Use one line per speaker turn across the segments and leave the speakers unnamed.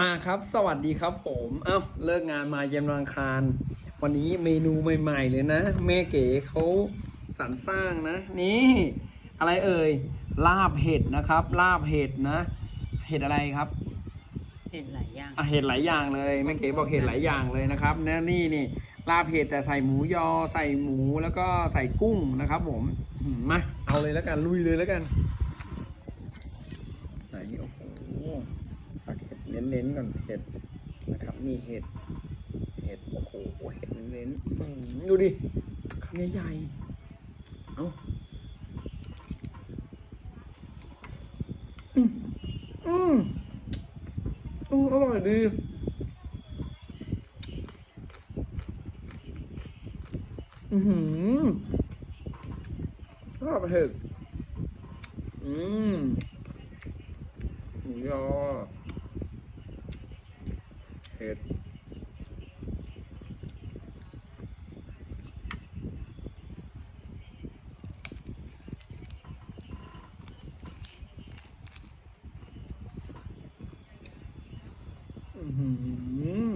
มาครับ สวัสดีครับผมเอ้าเลิกงานมาเย็นวันอังคาร วันนี้เมนูใหม่ๆเลยนะ แม่เก๋เขาสรรสร้างนะ นี่ อะไรเอ่ย ลาบเห็ดนะครับ ลาบเห็ดนะ เห็ดอะไรครับ
เป็นหลายอย่าง
อะเห็ดหลายอย่างเลยแม่เก๋บอกเห็ดหลายอย่างเลยนะครับนะนี่นี่ลาบเห็ดแต่ใส่หมูยอใส่หมูแล้วก็ใส่กุ้งนะครับ ผมอืมมาเอาเลยแล้วกันลุยเลยแล้วกันไหนโอ้โห ตักเห็ดเน้นๆก่อนเห็ดนะครับนี่เห็ดเห็ดโอ้โหเห็ดเน้นๆดูดิคำใหญ่ๆเอาอืมอืมอร่อยดีอือหือชอบเห็ดอืมยอ เห็ด อือหือ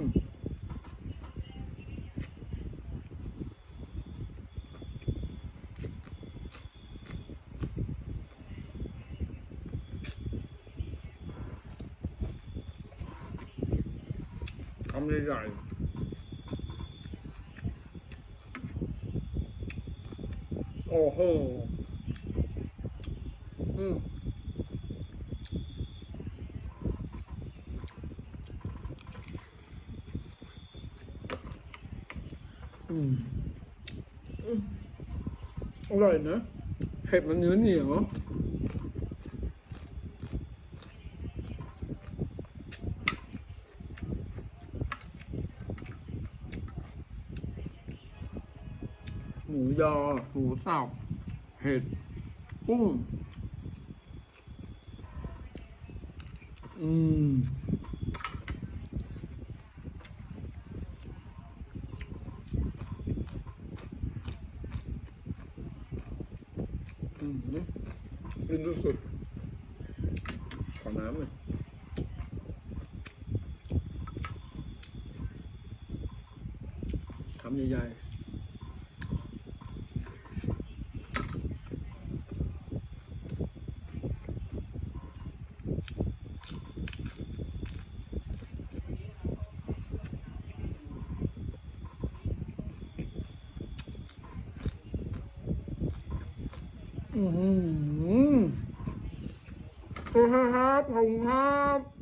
คำใหญ่ๆโอ้โหอืมอืมอืมอร่อยนะ เหมูยอ หมูสับเห็ด กุ้ง อืม อืมกินสุดขอน้ำเลยคำใหญ่ๆ อือหือโอเคครับขอบคุณครับ